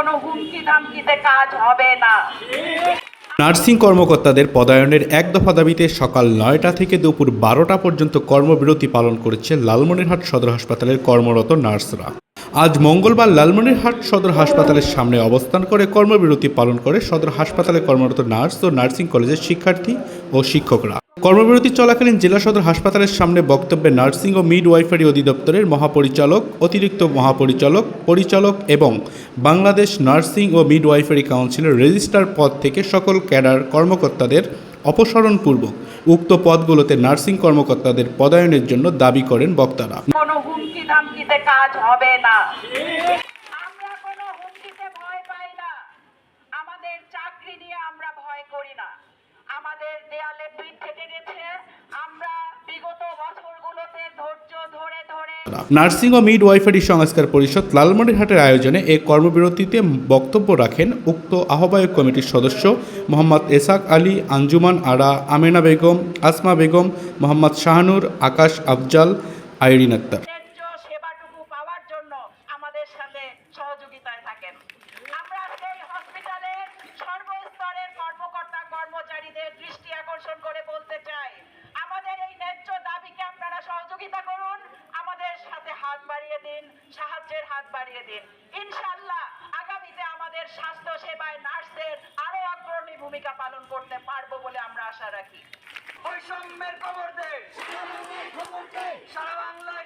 কোনো হুমকি ধামকিতে কাজ হবে না। নার্সিং কর্মকর্তাদের পদায়নের এক দফা দাবিতে সকাল নয়টা থেকে দুপুর বারোটা পর্যন্ত কর্মবিরতি পালন করেছে লালমনিরহাট সদর হাসপাতালের কর্মরত নার্সরা। আজ মঙ্গলবার লালমনিরহাট সদর হাসপাতালের সামনে অবস্থান করে কর্মবিরতি পালন করে সদর হাসপাতালে কর্মরত নার্স ও নার্সিং কলেজের শিক্ষার্থী ও শিক্ষকরা। কর্মবিরতি চলাকালীন জেলা সদর হাসপাতালের সামনে বক্তব্যে নার্সিং ও মিডওয়াইফারি অধিদপ্তরের মহাপরিচালক, অতিরিক্ত মহাপরিচালক, পরিচালক এবং বাংলাদেশ নার্সিং ও মিডওয়াইফারি কাউন্সিলের রেজিস্ট্রার পদ থেকে সকল ক্যাডার কর্মকর্তাদের অপসারণপূর্বক উক্ত পদগুলোতে নার্সিং কর্মকর্তাদের পদায়নের জন্য দাবি করেন বক্তারা। আমাদের চাকরি নিয়ে আমরা ভয় করি না। আমাদের দেয়ালে পিঠ থেকে গেছে। আমরা বিগত বছরগুলোতে ধৈর্য ধরে ধরে নার্সিং ও মিডওয়াইফারি সংস্কার পরিষদ লালমনিরহাটের আয়োজনে এই কর্মবিরতিতে বক্তব্য রাখেন উক্ত আহ্বায়ক কমিটির সদস্য মোহাম্মদ এসাক আলী আঞ্জুমান আরা আমেনা বেগম আসমা বেগম মোহাম্মদ শাহানুর আকাশ আফজাল আইরিন আক্তার। সেবাটুকু পাওয়ার জন্য আমাদের সাথে সহযোগিতায় থাকেন। আমরা সেই আকর্ষণ করে বলতে চাই। আমাদের এই ন্যায্য দাবিকে আপনারা সহযোগিতা করুন। আমাদের সাথে হাত বাড়িয়ে দিন, সাহায্যের হাত বাড়িয়ে দিন। ইনশাল্লাহ আগামীতে আমাদের স্বাস্থ্য সেবায় নার্সের আরও অগ্রণী ভূমিকা পালন করতে পারব বলে আমরা আশা রাখি। বৈষম্যের খবর দেয় সারা বাংলায়